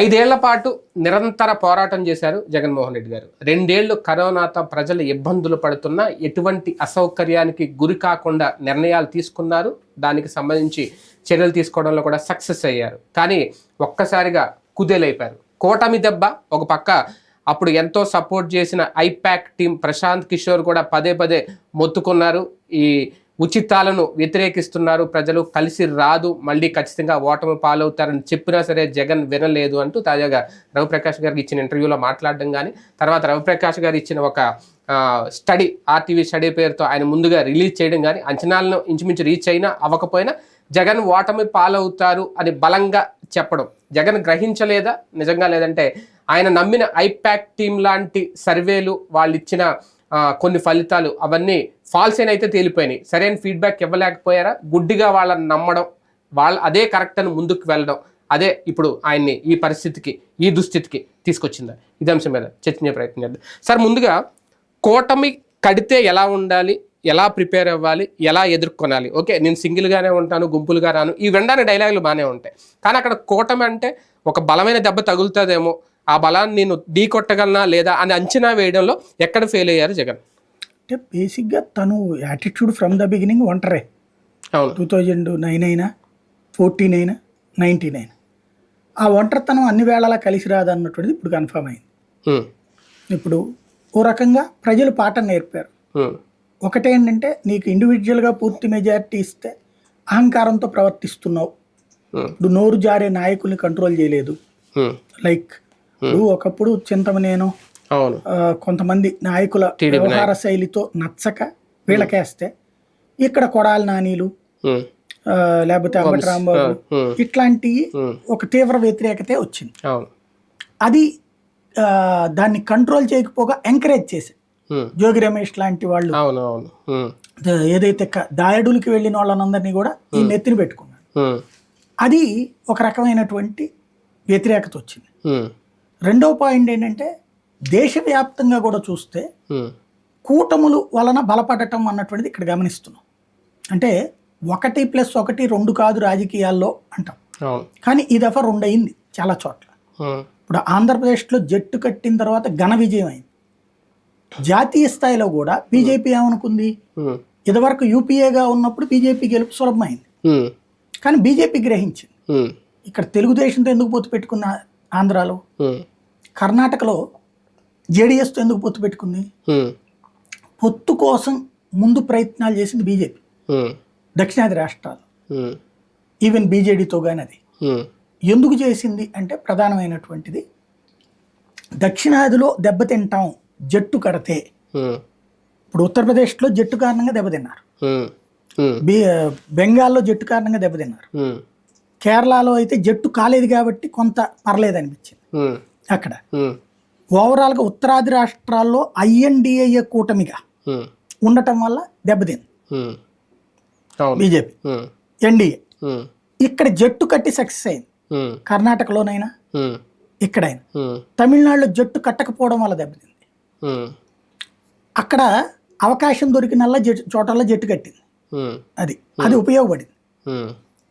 ఐదేళ్ళ పాటు నిరంతర పోరాటం చేశారు జగన్మోహన్ రెడ్డి గారు. రెండేళ్ళు కరోనాతో ప్రజలు ఇబ్బందులు పడుతున్నా ఎటువంటి అసౌకర్యానికి గురి కాకుండా నిర్ణయాలు తీసుకున్నారు. దానికి సంబంధించి చర్యలు తీసుకోవడంలో కూడా సక్సెస్ అయ్యారు. కానీ ఒక్కసారిగా కుదేలైపోయారు. కూటమి దెబ్బ ఒక పక్క అప్పుడు ఎంతో సపోర్ట్ చేసిన ఐపాక్ టీం ప్రశాంత్ కిషోర్ కూడా పదే పదే మొత్తుకున్నారు. ఈ ఉచితాలను వ్యతిరేకిస్తున్నారు. ప్రజలు కలిసి రాదు. మళ్ళీ ఖచ్చితంగా ఓటమి పాలవుతారని చెప్పినా సరే జగన్ వినలేదు అంటూ తాజాగా రవిప్రకాష్ గారికి ఇచ్చిన ఇంటర్వ్యూలో మాట్లాడడం కానీ తర్వాత రవిప్రకాష్ గారు ఇచ్చిన ఒక స్టడీ ఆర్టీవీ స్టడీ పేరుతో ఆయన ముందుగా రిలీజ్ చేయడం కానీ అంచనాలను ఇంచుమించు రీచ్ అయినా అవ్వకపోయినా జగన్ ఓటమి పాలవుతారు అని బలంగా చెప్పడం. జగన్ గ్రహించలేదా? నిజంగా లేదంటే ఆయన నమ్మిన ఐప్యాక్ టీం లాంటి సర్వేలు వాళ్ళు ఇచ్చిన కొన్ని ఫలితాలు అవన్నీ ఫాల్స్ అయితే తేలిపోయినాయి. సరైన ఫీడ్బ్యాక్ ఇవ్వలేకపోయారా? గుడ్డిగా వాళ్ళని నమ్మడం వాళ్ళ అదే కరెక్ట్ అని ముందుకు వెళ్ళడం అదే ఇప్పుడు ఆయన్ని ఈ పరిస్థితికి ఈ దుస్థితికి తీసుకొచ్చిందా? ఇది అంశం మీద చర్చించే ప్రయత్నం చేద్దాం. సార్ ముందుగా కూటమి కడితే ఎలా ఉండాలి? ఎలా ప్రిపేర్ అవ్వాలి? ఎలా ఎదుర్కొనాలి? ఓకే నేను సింగిల్గానే ఉంటాను గుంపులుగా రాను ఈ వెండానే డైలాగులు బాగానే ఉంటాయి. కానీ అక్కడ కూటమి అంటే ఒక బలమైన దెబ్బ తగులుతుందేమో ఆ బలాన్ని నేను ఢీ కొట్టగలనా లేదా అని అంచనా వేయడంలో ఎక్కడ ఫెయిల్ అయ్యారు జగన్? అంటే బేసిక్గా తను యాటిట్యూడ్ ఫ్రమ్ ద బిగినింగ్ ఒంటరే. అవును. టూ థౌజండ్ నైన్ అయినా ఫోర్టీన్ అయినా నైన్టీన్ అయినా. ఆ ఒంటరితనం అన్ని వేళలా కలిసి రాదన్నటువంటిది ఇప్పుడు కన్ఫర్మ్ అయింది. ఇప్పుడు ఓ రకంగా ప్రజలు పాఠం నేర్పారు. ఉమ్, ఒకటేంటంటే నీకు ఇండివిజువల్గా పూర్తి మెజారిటీ ఇస్తే అహంకారంతో ప్రవర్తిస్తున్నావు. ఇప్పుడు నోరు జారే నాయకుల్ని కంట్రోల్ చేయలేదు. లైక్ ఇప్పుడు ఒకప్పుడు చింతమనేను అవును. ఆ, కొంతమంది నాయకుల వ్యవహార శైలితో నచ్చక వీళ్ళకేస్తే ఇక్కడ కొడాలి నానీలు ఆ, లేకపోతే అంబటి రాంబాబు ఉమ్, ఇట్లాంటి ఒక తీవ్ర వ్యతిరేకతే వచ్చింది. అది దాన్ని కంట్రోల్ చేయకపోగా ఎంకరేజ్ చేసి జోగి రమేష్ లాంటి వాళ్ళు ఏదైతే దాయడులకి వెళ్ళిన వాళ్ళనందరినీ కూడా ఈ నెత్తిని పెట్టుకున్నాడు అది ఒక రకమైనటువంటి వ్యతిరేకత వచ్చింది. రెండవ పాయింట్ ఏంటంటే దేశవ్యాప్తంగా కూడా చూస్తే కూటములు వలన బలపడటం అన్నటువంటిది ఇక్కడ గమనిస్తున్నాం. అంటే ఒకటి ప్లస్ ఒకటి రెండు కాదు రాజకీయాల్లో అంటాం. కానీ ఈ దఫా రెండు అయింది చాలా చోట్ల. ఇప్పుడు ఆంధ్రప్రదేశ్లో జట్టు కట్టిన తర్వాత ఘన విజయం అయింది. జాతీయ స్థాయిలో కూడా బీజేపీ ఏమనుకుంది? ఇదివరకు యూపీఏగా ఉన్నప్పుడు బీజేపీ గెలుపు సులభమైంది. కానీ బీజేపీ గ్రహించింది. ఇక్కడ తెలుగుదేశంతో ఎందుకు పొత్తు పెట్టుకున్న ఆంధ్రాలో. కర్ణాటకలో జేడీఎస్తో ఎందుకు పొత్తు పెట్టుకుంది? పొత్తు కోసం ముందు ప్రయత్నాలు చేసింది బీజేపీ. దక్షిణాది రాష్ట్రాలు. ఈవెన్ బీజేడీతో కానీ అది. ఎందుకు చేసింది అంటే ప్రధానమైనటువంటిది దక్షిణాదిలో దెబ్బతింటాం జట్టు కడితే. ఇప్పుడు ఉత్తరప్రదేశ్లో జట్టు కారణంగా దెబ్బతిన్నారు బెంగాల్లో జట్టు కారణంగా దెబ్బతిన్నారు కేరళలో అయితే జట్టు కాలేదు కాబట్టి కొంత పర్లేదు అనిపించింది. అక్కడ. ఓవరాల్గా ఉత్తరాది రాష్ట్రాల్లో ఐఎన్డిఏ కూటమిగా ఉండటం వల్ల దెబ్బతింది. బీజేపీ. ఎన్డీఏ. ఇక్కడ జట్టు కట్టి సక్సెస్ అయింది. కర్ణాటకలోనైనా ఇక్కడైనా. తమిళనాడులో జట్టు కట్టకపోవడం వల్ల దెబ్బతింది. అక్కడ అవకాశం దొరికినల్లా జట్టు చోటల్లో జట్టు కట్టింది. అది. అది ఉపయోగపడింది.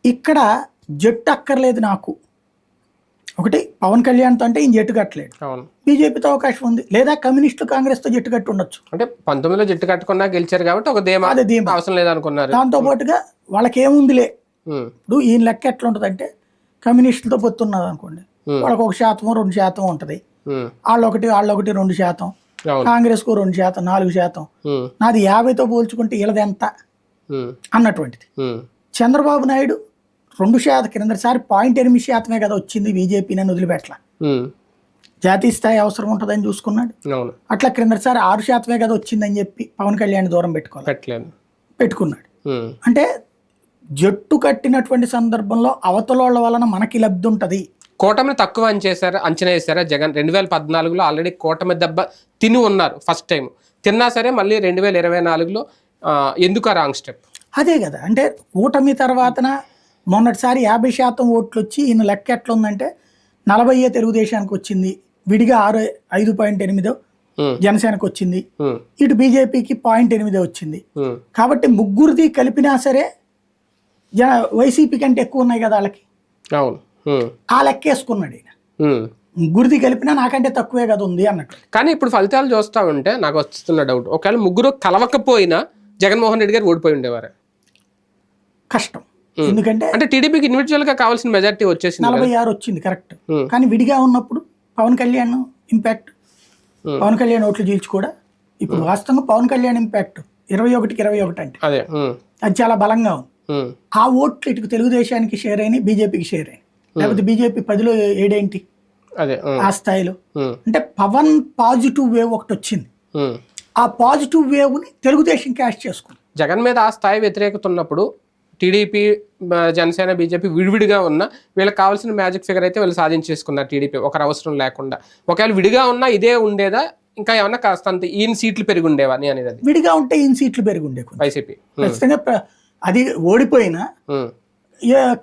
ఇక్కడ జట్టు అక్కర్లేదు నాకు. ఒకటి పవన్ కళ్యాణ్తో అంటే ఈయన జట్టు కట్టలేడు. అవును. బీజేపీతో అవకాశం ఉంది. లేదా కమ్యూనిస్టు కాంగ్రెస్తో జట్టు కట్టి ఉండొచ్చు అంటే పంతొమ్మిదిలో జట్టు కట్టుకున్నా గెలిచారు కాబట్టి ఒక ధీమా అదే ధీమా. అవసరం లేదనుకున్నారు. దాంతో పాటుగా వాళ్ళకి ఏముందిలే ఉమ్, ఇప్పుడు ఈయన లెక్క ఎట్లా ఉంటుంది అంటే కమ్యూనిస్టులతో పొత్తున్నది అనుకోండి. వాళ్ళకి ఒక శాతం రెండు శాతం ఉంటుంది. వాళ్ళు ఒకటి వాళ్ళు ఒకటి రెండు శాతం. అవును. కాంగ్రెస్కు రెండు శాతం నాలుగు శాతం. నాది యాభైతో పోల్చుకుంటే వీళ్ళది ఎంత అన్నటువంటిది. చంద్రబాబు నాయుడు రెండు శాతం క్రిందసారి పాయింట్ ఎనిమిది శాతమే కదా వచ్చింది బీజేపీ నన్ను వదిలిపెట్టల. జాతీయ స్థాయి అవసరం ఉంటుందని చూసుకున్నాడు. అట్లా క్రిందసారి ఆరు శాతమే కదా వచ్చిందని చెప్పి పవన్ కళ్యాణ్ దూరం పెట్టుకోవాలి పెట్టుకున్నాడు. అంటే జట్టు కట్టినటువంటి సందర్భంలో అవతలోళ్ళ వలన మనకి లబ్ధి ఉంటుంది. కూటమిని తక్కువ అంచేసారా అంచనా వేసారా జగన్ రెండు వేల పద్నాలుగులో ఆల్రెడీ కూటమి దెబ్బ తిని ఉన్నారు ఫస్ట్ టైం తిన్నా సరే మళ్ళీ రెండు వేల ఇరవై నాలుగులో ఎందుకు రాంగ్ స్టెప్ అదే కదా. అంటే కూటమి తర్వాతన మొన్నటిసారి యాభై శాతం ఓట్లు వచ్చి ఈయన లెక్క ఎట్లా ఉందంటే నలభై తెలుగుదేశానికి వచ్చింది. విడిగా ఆరు ఐదు పాయింట్ ఎనిమిదో జనసేనకు వచ్చింది. ఇటు బీజేపీకి పాయింట్ ఎనిమిదో వచ్చింది. కాబట్టి ముగ్గురిది కలిపినా సరే జన వైసీపీ కంటే ఎక్కువ ఉన్నాయి కదా వాళ్ళకి. ఆ లెక్కేసుకున్నాడు ఈయన. ముగ్గురిది కలిపినా నాకంటే తక్కువే కదా ఉంది అన్నట్టు. కానీ ఇప్పుడు ఫలితాలు చూస్తా ఉంటే నాకు వస్తున్న డౌట్ ఒకవేళ ముగ్గురు కలవకపోయినా జగన్మోహన్ రెడ్డి గారు ఓడిపోయి ఉండేవారు? కష్టం. ఎందుకంటే అంటే టీడీపీకి ఇండివిజువల్గా కావాల్సిన మెజార్టీ వచ్చేసింది నలభై ఆరు వచ్చింది కరెక్ట్. కానీ విడిగా ఉన్నప్పుడు పవన్ కళ్యాణ్ ఇంపాక్ట్. పవన్ కళ్యాణ్ ఓట్లు చీల్చి కూడా ఇప్పుడు వాస్తవంగా పవన్ కళ్యాణ్ ఇంపాక్ట్ ఇరవై ఒకటికి ఇరవై ఒకటి అంటే. అదే అది చాలా బలంగా ఉంది. ఆ ఓట్లు ఇటు తెలుగుదేశానికి షేర్ అయినాయి బీజేపీకి షేర్ అయినాయి. లేకపోతే బీజేపీ పదిలో ఏడేంటి? అదే ఆ స్థాయిలో. అంటే పవన్ పాజిటివ్ వేవ్ ఒకటి వచ్చింది. ఆ పాజిటివ్ వేవ్ని తెలుగుదేశం క్యాష్ చేసుకుంది. జగన్ మీద ఆ స్థాయి వ్యతిరేకత ఉన్నప్పుడు టీడీపీ జనసేన బీజేపీ విడివిడిగా ఉన్న వీళ్ళకి కావాల్సిన మ్యాజిక్ ఫిగర్ అయితే వీళ్ళు సాధించేసుకున్నారు టీడీపీ. ఒకరి అవసరం లేకుండా. ఒకవేళ విడిగా ఉన్నా ఇదే ఉండేదా? ఇంకా ఏమన్నా కాస్త అంత ఈయన సీట్లు పెరిగి ఉండేవా అని అనేది? అది విడిగా ఉంటే ఇన్ సీట్లు పెరుగుండే వైసీపీ. ఖచ్చితంగా అది ఓడిపోయినా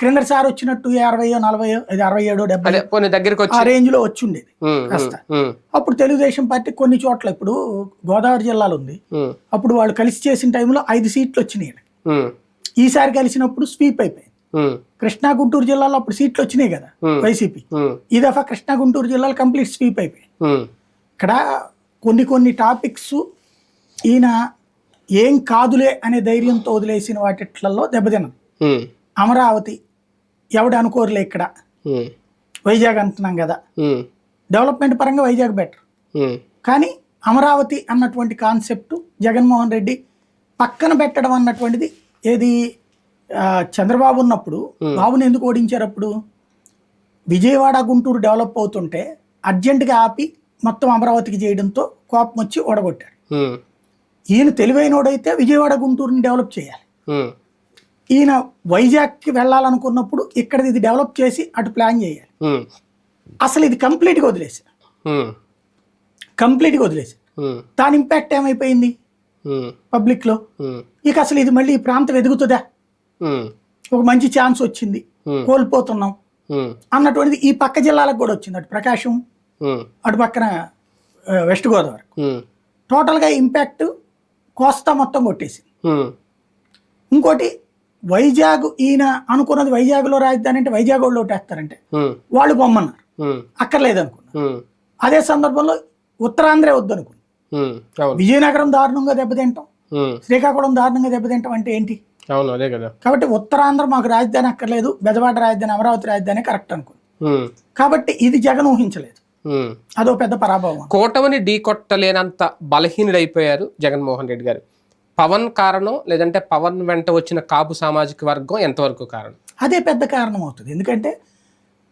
క్రిందటి సారి వచ్చినట్టు అరవయో నలభయో ఇది అరవై ఏడో డెబ్బై దగ్గరికి ఆ వచ్చి. రేంజ్లో వచ్చి ఉండేది కాస్త. అప్పుడు తెలుగుదేశం పార్టీ కొన్ని చోట్ల ఇప్పుడు గోదావరి జిల్లాలో ఉంది. అప్పుడు వాళ్ళు కలిసి చేసిన టైంలో ఐదు సీట్లు వచ్చినాయి ఈసారి కలిసినప్పుడు స్వీప్ అయిపోయింది. కృష్ణా గుంటూరు జిల్లాలో అప్పుడు సీట్లు వచ్చినాయి కదా. వైసీపీ. ఈ దఫా కృష్ణా గుంటూరు జిల్లాలో కంప్లీట్ స్వీప్ అయిపోయింది. ఇక్కడ కొన్ని కొన్ని టాపిక్స్ ఈయన ఏం కాదులే అనే ధైర్యంతో వదిలేసిన వాటిట్లలో దెబ్బతిన్నది ఉమ్, అమరావతి ఎవడు అనుకోరులే ఇక్కడ? వైజాగ్ అంటున్నాం కదా. డెవలప్మెంట్ పరంగా వైజాగ్ బెటర్. కానీ అమరావతి అన్నటువంటి కాన్సెప్ట్ జగన్మోహన్ రెడ్డి పక్కన పెట్టడం అన్నటువంటిది ఏది? చంద్రబాబు ఉన్నప్పుడు బాబుని ఎందుకు ఓడించారు అప్పుడు? విజయవాడ గుంటూరు డెవలప్ అవుతుంటే అర్జెంటుగా ఆపి మొత్తం అమరావతికి చేయడంతో కోపం వచ్చి ఓడగొట్టారు ఉమ్, ఈయన తెలివైనోడైతే విజయవాడ గుంటూరుని డెవలప్ చేయాలి. ఈయన వైజాగ్కి వెళ్ళాలనుకున్నప్పుడు ఇక్కడ ఇది డెవలప్ చేసి అటు ప్లాన్ చేయాలి. అసలు ఇది కంప్లీట్గా వదిలేసి కంప్లీట్గా వదిలేసి దాని ఇంపాక్ట్ ఏమైపోయింది? పబ్లిక్లో. ఉమ్, ఇక అసలు ఇది మళ్ళీ ఈ ప్రాంతం ఎదుగుతుందా? ఒక మంచి ఛాన్స్ వచ్చింది. కోల్పోతున్నాం. అన్నటువంటిది ఈ పక్క జిల్లాలకు కూడా వచ్చింది. అటు ప్రకాశం అటు పక్కన వెస్ట్ గోదావరి. టోటల్గా ఇంపాక్ట్ కోస్తా మొత్తం కొట్టేసింది. ఇంకోటి వైజాగ్ ఈయన అనుకున్నది వైజాగ్లో రాజధాని అంటే వైజాగ్ వాళ్ళు ఓటేస్తారంటే ఉమ్, వాళ్ళు పొమ్మన్నారు ఉమ్, అక్కర్లేదు అనుకున్నారు అదే సందర్భంలో ఉత్తరాంధ్రే అవును విజయనగరం దారుణంగా దెబ్బతింటాం. శ్రీకాకుళం దారుణంగా దెబ్బతింటాం అంటే ఏంటి? అవును అదే కదా. కాబట్టి ఉత్తరాంధ్ర మాకు రాజధాని అక్కర్లేదు బెజవాడ రాజధాని అమరావతి రాజధాని కరెక్ట్ అనుకుంది ఉమ్, కాబట్టి ఇది జగన్ ఊహించలేదు. అదో పెద్ద పరాభవం కూటమిని ఢీ కొట్టలేనంత బలహీనుడైపోయారు జగన్మోహన్ రెడ్డి గారు. పవన్ కారణం లేదంటే పవన్ వెంట వచ్చిన కాపు సామాజిక వర్గం ఎంతవరకు కారణం? అదే పెద్ద కారణం అవుతుంది. ఎందుకంటే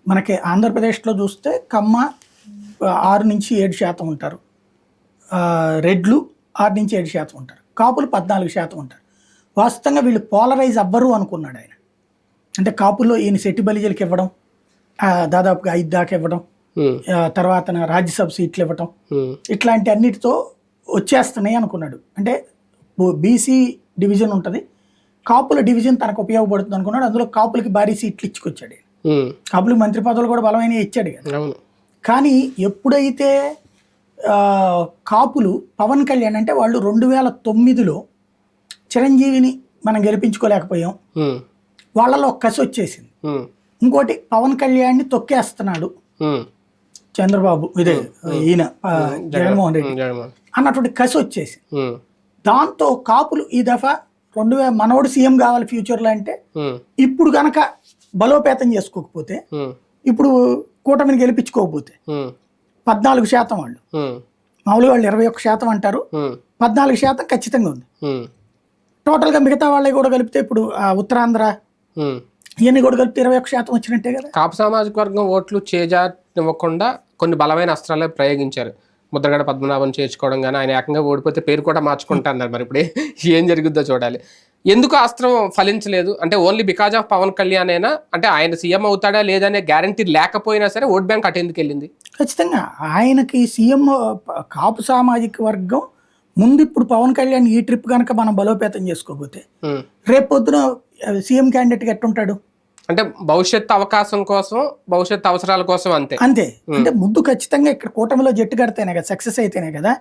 మనకి ఆంధ్రప్రదేశ్లో చూస్తే కమ్మ ఆరు నుంచి ఏడు శాతం ఉంటారు. రెడ్లు ఆరు నుంచి ఏడు శాతం ఉంటారు. కాపులు పద్నాలుగు శాతం ఉంటారు. వాస్తవంగా వీళ్ళు పోలరైజ్ అవ్వరు అనుకున్నాడు ఆయన. అంటే కాపుల్లో ఈయన శెట్టి బలిజలకి ఇవ్వడం దాదాపుగా ఐదు దాకా ఇవ్వడం తర్వాత రాజ్యసభ సీట్లు ఇవ్వడం ఉమ్, ఇట్లాంటి అన్నిటితో వచ్చేస్తున్నాయి అనుకున్నాడు. అంటే బీసీ డివిజన్ ఉంటుంది. కాపుల డివిజన్ తనకు ఉపయోగపడుతుంది అనుకున్నాడు. అందులో కాపులకి భారీ సీట్లు ఇచ్చుకొచ్చాడు కాపులకి మంత్రి పదవులు కూడా బలమైన ఇచ్చాడు కదా కానీ ఎప్పుడైతే కాపులు పవన్ కళ్యాణ్ అంటే వాళ్ళు రెండు వేల తొమ్మిదిలో చిరంజీవిని మనం గెలిపించుకోలేకపోయాం. వాళ్ళలో కసి వచ్చేసింది. ఇంకోటి పవన్ కళ్యాణ్ని తొక్కేస్తున్నాడు. చంద్రబాబు ఇదే ఈయన జగన్మోహన్ రెడ్డి. అన్నటువంటి కసి వచ్చేసి దాంతో కాపులు ఈ దఫా రెండు వేల మనోడు సీఎం కావాలి ఫ్యూచర్లో అంటే ఇప్పుడు గనక బలోపేతం చేసుకోకపోతే ఇప్పుడు కూటమిని గెలిపించుకోకపోతే పద్నాలుగు శాతం వాళ్ళు. మామూలుగా వాళ్ళు ఇరవై ఒక్క శాతం అంటారు. పద్నాలుగు శాతం ఖచ్చితంగా ఉంది. టోటల్గా మిగతా వాళ్ళవి కూడా కలిపితే ఇప్పుడు ఉత్తరాంధ్ర. ఇవన్నీ కూడా కలిపితే ఇరవై ఒక్క శాతం వచ్చినట్టే కదా? కాపు సామాజిక వర్గం ఓట్లు చేజారివ్వకుండా కొన్ని బలమైన అస్త్రాలే ప్రయోగించారు. ముద్రగడ పద్మనాభం చేర్చుకోవడం కానీ ఆయన ఏకంగా ఓడిపోతే పేరు కూడా మార్చుకుంటా అన్నారు మరి. ఇప్పుడు ఏం జరుగుద్దో చూడాలి. ఎందుకు అస్త్రం ఫలించలేదు? అంటే only because of Pawan Kalyan అయినా అంటే ఆయన సీఎం అవుతాడా లేదనే గ్యారంటీ లేకపోయినా సరే ఓట్ బ్యాంక్ అటు ఎందుకు వెళ్ళింది? ఖచ్చితంగా. ఆయనకి సీఎం కాపు సామాజిక వర్గం ముందు ఇప్పుడు పవన్ కళ్యాణ్ ఈ ట్రిప్ కనుక మనం బలోపేతం చేసుకోకపోతే. రేపు పొద్దున సీఎం క్యాండిడేట్గా ఎట్టుంటాడు అంటే భవిష్యత్ అవకాశం కోసం భవిష్యత్ అవసరాల కోసం అంతే. అంతే. అంటే ముందు ఖచ్చితంగా ఇక్కడ కూటమిలో జట్టు కడితేనే కదా సక్సెస్ అయితేనే కదా.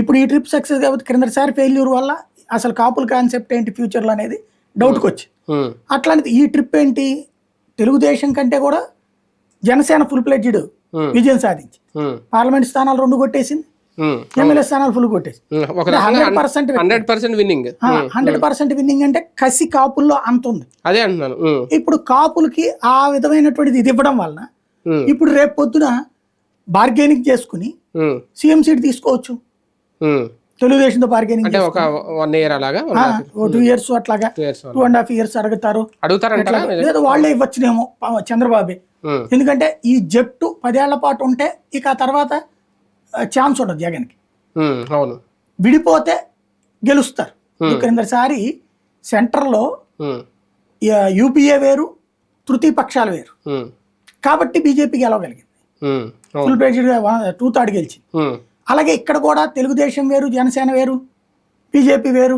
ఇప్పుడు ఈ ట్రిప్ సక్సెస్ కాబట్టి క్రిందసారి ఫెయిల్యూర్ వల్ల అసలు కాపుల కాన్సెప్ట్ ఏంటి ఫ్యూచర్లో అనేది డౌట్కి వచ్చి అట్లాంటిది ఈ ట్రిప్ ఏంటి? తెలుగుదేశం కంటే కూడా జనసేన ఫుల్ ప్లెడ్జ్డ్ విజయం సాధించి. పార్లమెంట్ స్థానాలు రెండు కొట్టేసింది. ఎమ్మెల్యే స్థానాలు ఫుల్ ఒక hundred percent hundred percent winning hundred percent winning అంటే కసి కాపుల్లో అంత ఉంది. అదే అంటున్నాను. ఇప్పుడు కాపులకి ఆ విధమైనటువంటిది ఇది ఇవ్వడం వలన ఇప్పుడు రేపు పొద్దున బార్గెనింగ్ చేసుకుని సీఎం సీట్ తీసుకోవచ్చు. తెలుగుదేశంతో బార్గెనింగ్ అంటే ఒక వన్ ఇయర్ అలాగా? ఓ టూ ఇయర్స్ అట్లాగా. టూ అండ్ హాఫ్ ఇయర్స్ అడుగుతారు. అడుగుతారంటారా? లేదు వాళ్ళే ఇవ్వచ్చునేమో చంద్రబాబే. ఎందుకంటే ఈ జట్టు పదేళ్ళ పాటు ఉంటే ఇక ఆ తర్వాత ఛాన్స్ ఉండదు జగన్కి. అవును. విడిపోతే గెలుస్తారు. క్రిందసారి సెంటర్లో యూపీఏ వేరు తృతీయ పక్షాలు వేరు కాబట్టి బీజేపీ గెలవగలిగింది. ఫుల్ ప్లేజ్డ్గా టూ థర్డ్ గెలిచింది. అలాగే ఇక్కడ కూడా తెలుగుదేశం వేరు జనసేన వేరు బీజేపీ వేరు.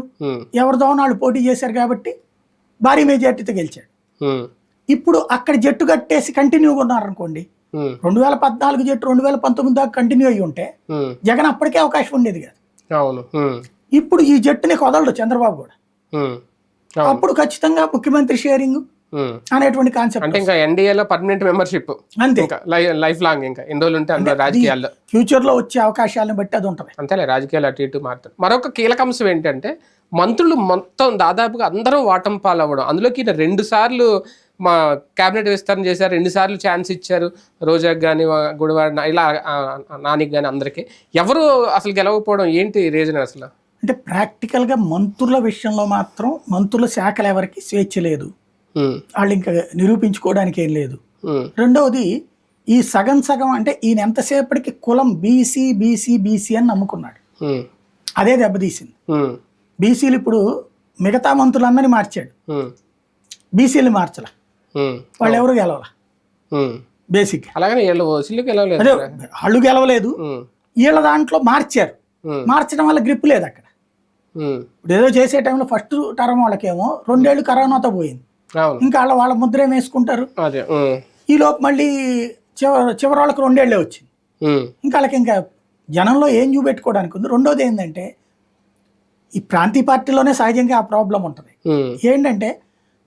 ఎవరిదో వాళ్ళు పోటీ చేశారు కాబట్టి భారీ మెజార్టీతో గెలిచాడు. ఇప్పుడు అక్కడ జట్టు కట్టేసి కంటిన్యూగా ఉన్నారనుకోండి రెండు వేల పద్నాలుగు జట్టు రెండు వేల పంతొమ్మిది దాకా కంటిన్యూ అయ్యి ఉంటే జగన్ అప్పటికే అవకాశం ఉండేది కాదు. ఇప్పుడు ఈ జట్టుని వదలడు చంద్రబాబు కూడా. అప్పుడు ఖచ్చితంగా ముఖ్యమంత్రి షేరింగ్. అనేటువంటి కాన్సెప్ట్ అంటే ఇంకా ఎన్డీఏలో పర్మనెంట్ మెంబర్షిప్ అంతే. ఇంకా లైఫ్ లాంగ్ ఇంకా. ఎన్ని రోజులు ఉంటే అందులో రాజకీయాల్లో. ఫ్యూచర్లో వచ్చే అవకాశాలను బట్టి అది ఉంటుంది. అంతేలే రాజకీయాలు అటు ఇటు మారుతారు మరొక కీలక అంశం ఏంటంటే మంత్రులు మొత్తం దాదాపుగా అందరూ వాటం పాలవ్వడం. అందులోకి రెండు సార్లు మా కేబినెట్ విస్తరణ చేశారు రెండు సార్లు ఛాన్స్ ఇచ్చారు. రోజాకి కానీ గుడివాడ ఇలా నానికి కానీ అందరికీ. ఎవరు అసలు గెలవకపోవడం ఏంటి రీజన్ అసలు? అంటే ప్రాక్టికల్గా మంత్రుల విషయంలో మాత్రం మంత్రుల శాఖలు ఎవరికి స్వేచ్ఛ లేదు. వాళ్ళు ఇంకా నిరూపించుకోవడానికి ఏం లేదు. రెండవది ఈ సగం సగం అంటే ఈయన ఎంతసేపటికి కులం బీసీ బీసీ బీసీ అని నమ్ముకున్నాడు. అదే దెబ్బతీసింది. బీసీలు ఇప్పుడు మిగతా మంత్రులందరినీ మార్చాడు. బీసీలు మార్చలే. వాళ్ళు ఎవరు గెలవాల. బేసిక్. అలాగనే వీళ్ళు గెలవలేదు అదే వాళ్ళు గెలవలేదు. ఉమ్, వీళ్ళ దాంట్లో మార్చారు. మార్చడం వల్ల గ్రిప్ లేదు అక్కడ. ఇప్పుడు ఏదో చేసే టైంలో ఫస్ట్ తరం వాళ్ళకేమో రెండేళ్ళు కరోనాతో పోయింది. ఇంకా వాళ్ళ వాళ్ళ ముద్ర వేసుకుంటారు. ఈ లోపు మళ్ళీ చివరి చివరి వాళ్ళకి రెండేళ్ళే వచ్చింది. ఇంకా వాళ్ళకి ఇంకా జనంలో ఏం చూపెట్టుకోవడానికి ఉంది? రెండోది ఏంటంటే ఈ ప్రాంతీయ పార్టీలోనే సహజంగా ఆ ప్రాబ్లం ఉంటుంది. ఏంటంటే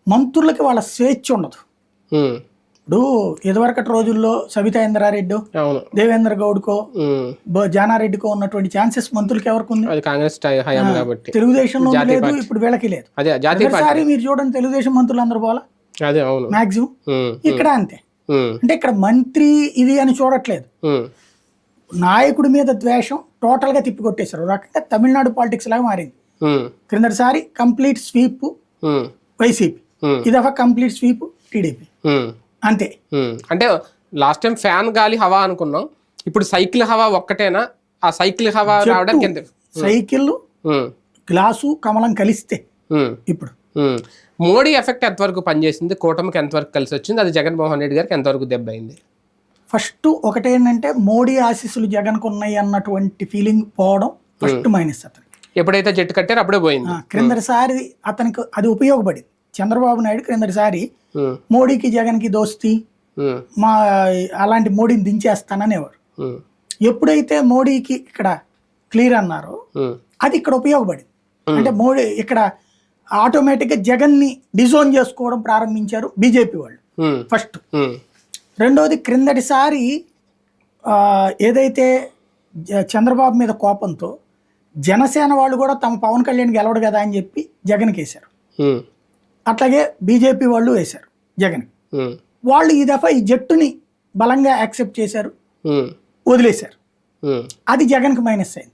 మంత్రులకి వాళ్ళ స్వేచ్ఛ ఉండదు. ఇప్పుడు ఇదివరకటి రోజుల్లో సవితా ఇంద్రారెడ్డి అవును. దేవేంద్ర గౌడ్కో ఉమ్, బ- జానారెడ్డికో ఉన్నటువంటి ఛాన్సెస్ మంత్రులకి ఎవరికి ఉంది అది కాంగ్రెస్ కాబట్టి. తెలుగుదేశంలో లేదు. ఇప్పుడు వీళ్ళకి లేదు. ఒకసారి మీరు చూడండి తెలుగుదేశం మంత్రులు అందరూ పోలా? అదే అవును. మాక్సిమం. ఇక్కడ అంతే. అంటే ఇక్కడ మంత్రి ఇది అని చూడట్లేదు. నాయకుడి మీద ద్వేషం టోటల్గా తిప్పికొట్టేశారు రకంగా తమిళనాడు పాలిటిక్స్ లాగా మారింది. క్రిందటిసారి కంప్లీట్ స్వీప్ వైసీపీ. ఉమ్, ఇది ఒక కంప్లీట్ స్వీప్ టీడీపీ. అంతే. అంటే లాస్ట్ టైం ఫ్యాన్ గాలి హవా అనుకున్నాం. ఇప్పుడు సైకిల్ హవా ఒక్కటేనా? ఆ సైకిల్ హవా రావడానికి ఎంత? సైకిల్ గ్లాసు కమలం కలిస్తే ఇప్పుడు. మోడీ ఎఫెక్ట్ ఎంతవరకు పనిచేసింది? కూటమికి ఎంతవరకు కలిసి వచ్చింది? అది జగన్మోహన్ రెడ్డి గారికి ఎంతవరకు దెబ్బ అయింది? ఫస్ట్ ఒకటేంటంటే మోడీ ఆశీస్సులు జగన్కు ఉన్నాయి అన్నటువంటి ఫీలింగ్ పోవడం ఫస్ట్ మైనస్ అతనికి. ఎప్పుడైతే జట్టు కట్టారో అప్పుడే పోయింది. ఆ, క్రిందటిసారి అతనికి అది ఉపయోగపడింది. చంద్రబాబు నాయుడు క్రిందటిసారి మోడీకి జగన్కి దోస్తి మా అలాంటి మోడీని దించేస్తాననేవారు. ఎప్పుడైతే మోడీకి ఇక్కడ క్లియర్ అన్నారో అది ఇక్కడ ఉపయోగపడింది. అంటే మోడీ ఇక్కడ ఆటోమేటిక్గా జగన్ని డిజోన్ చేసుకోవడం ప్రారంభించారు బీజేపీ వాళ్ళు. ఫస్ట్. రెండోది క్రిందటిసారి ఏదైతే చంద్రబాబు మీద కోపంతో జనసేన వాళ్ళు కూడా తమ పవన్ కళ్యాణ్ గెలవడు కదా అని చెప్పి జగన్కి వేశారు ఉమ్, అట్లాగే బీజేపీ వాళ్ళు వేశారు జగన్. వాళ్ళు ఈ దఫా ఈ జట్టుని బలంగా యాక్సెప్ట్ చేశారు వదిలేశారు. అది జగన్కి మైనస్ అయింది.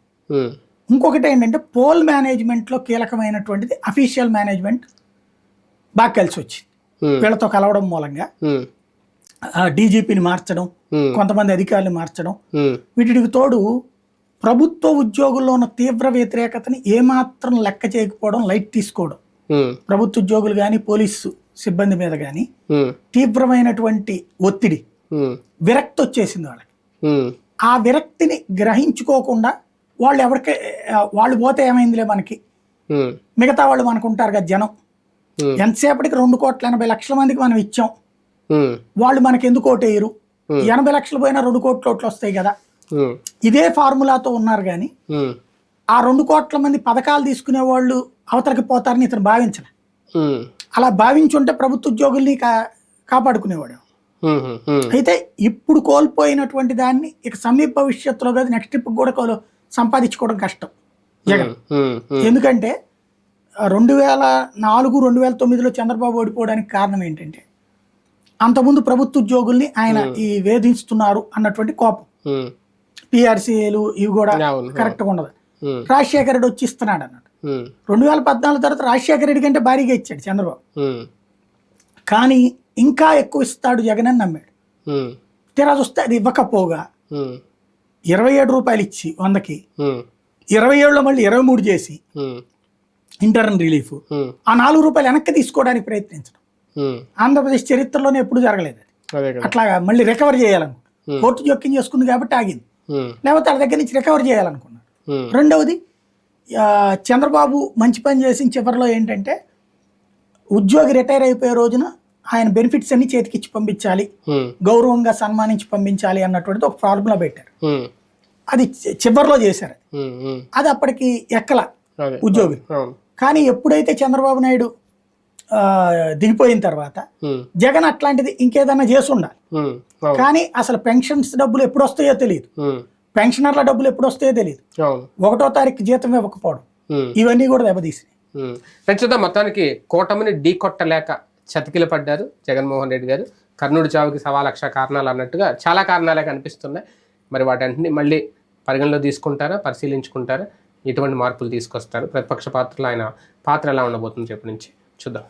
ఇంకొకటి ఏంటంటే పోల్ మేనేజ్మెంట్లో కీలకమైనటువంటిది అఫీషియల్ మేనేజ్మెంట్ బాగా కలిసి వచ్చింది. వీళ్ళతో కలవడం మూలంగా. డీజీపీని మార్చడం కొంతమంది అధికారులు మార్చడం. వీటికి తోడు ప్రభుత్వ ఉద్యోగుల్లో ఉన్న తీవ్ర వ్యతిరేకతని ఏమాత్రం లెక్క చేయకపోవడం లైట్ తీసుకోవడం. ప్రభుత్వ ఉద్యోగులు కానీ పోలీసు సిబ్బంది మీద కానీ తీవ్రమైనటువంటి ఒత్తిడి విరక్తి వచ్చేసింది వాళ్ళకి. ఆ విరక్తిని గ్రహించుకోకుండా వాళ్ళు ఎవరికి వాళ్ళు పోతే ఏమైందిలే మనకి? మిగతా వాళ్ళు మనకు ఉంటారు కదా జనం. ఎంతసేపటికి రెండు కోట్ల ఎనభై లక్షల మందికి మనం ఇచ్చాం. వాళ్ళు మనకి ఎందుకు ఓటేయరు. ఎనభై లక్షలు పోయినా రెండు కోట్ల ఓట్లు వస్తాయి కదా. ఇదే ఫార్ములాతో ఉన్నారు కానీ ఆ రెండు కోట్ల మంది పథకాలు తీసుకునే వాళ్ళు అవతలకి పోతారని ఇతను భావించలే. ఉమ్, అలా భావించుంటే ప్రభుత్వ ఉద్యోగుల్ని కా కాపాడుకునేవాడు. అయితే ఇప్పుడు కోల్పోయినటువంటి దాన్ని ఇక సమీప భవిష్యత్తులో కాదు నెక్స్ట్ ట్రిప్ కూడా కోలు సంపాదించుకోవడం కష్టం. జగన్. ఎందుకంటే రెండు వేల నాలుగు రెండు వేల తొమ్మిదిలో చంద్రబాబు ఓడిపోవడానికి కారణం ఏంటంటే అంతకుముందు ప్రభుత్వ ఉద్యోగుల్ని ఆయన ఈ వేధిస్తున్నారు అన్నటువంటి కోపం. పిఆర్సీలు ఇవి కూడా కరెక్ట్గా ఉండదు. రాజశేఖర రెడ్డి వచ్చి ఇస్తున్నాడు ఉమ్, రెండు వేల పద్నాలుగు తర్వాత రాజశేఖర రెడ్డి కంటే భారీగా ఇచ్చాడు చంద్రబాబు. కానీ ఇంకా ఎక్కువ ఇస్తాడు జగన్ అని నమ్మాడు. తీరా చూస్తే అది ఇవ్వకపోగా ఇరవై ఏడు రూపాయలు ఇచ్చి వందకి ఇరవై ఏడులో మళ్ళీ ఇరవై మూడు చేసి ఇంటర్న్ రిలీఫ్. ఆ నాలుగు రూపాయలు వెనక్కి తీసుకోవడానికి ప్రయత్నించడం. ఆంధ్రప్రదేశ్ చరిత్రలోనే ఎప్పుడు జరగలేదు అది. అట్లాగా మళ్ళీ రికవర్ చేయాలను. కోర్టు జోక్యం చేసుకుంది కాబట్టి ఆగింది. లేకపోతే వాళ్ళ దగ్గర నుంచి రికవర్ చేయాలనుకున్నారు. ఉమ్, రెండవది చంద్రబాబు మంచి పని చేసిన చివరిలో ఏంటంటే ఉద్యోగి రిటైర్ అయిపోయే రోజున ఆయన బెనిఫిట్స్ అన్ని చేతికిచ్చి పంపించాలి. గౌరవంగా సన్మానించి పంపించాలి అన్నటువంటిది ఒక ఫార్ములా పెట్టారు. అది చివరిలో చేశారు. అది అప్పటికి ఎక్కల ఉద్యోగులు అవును. కానీ ఎప్పుడైతే చంద్రబాబు నాయుడు దిగిపోయిన తర్వాత జగన్ అట్లాంటిది ఇంకేదన్నా చేసి ఉండాలి. కానీ అసలు పెన్షన్స్ డబ్బులు ఎప్పుడు వస్తాయో తెలియదు పెన్షనర్ల డబ్బులు ఎప్పుడు వస్తాయో తెలియదు ఒకటో తారీఖు జీతం ఇవ్వకపోవడం. ఇవన్నీ కూడా దెబ్బతీసినాయి. ప్రస్తుతం మొత్తానికి కూటమిని ఢీకొట్టలేక చతికిల పడ్డారు జగన్మోహన్ రెడ్డి గారు. కర్ణుడి చావుకి సవా లక్ష కారణాలు అన్నట్టుగా చాలా కారణాలే కనిపిస్తున్నాయి. మరి వాటన్నింటినీ మళ్ళీ పరిగణలో తీసుకుంటారా పరిశీలించుకుంటారా? ఎటువంటి మార్పులు తీసుకొస్తారు. ప్రతిపక్ష పాత్రలో ఆయన పాత్ర ఎలా ఉండబోతుంది చెప్పి నుంచి చూద్దాం.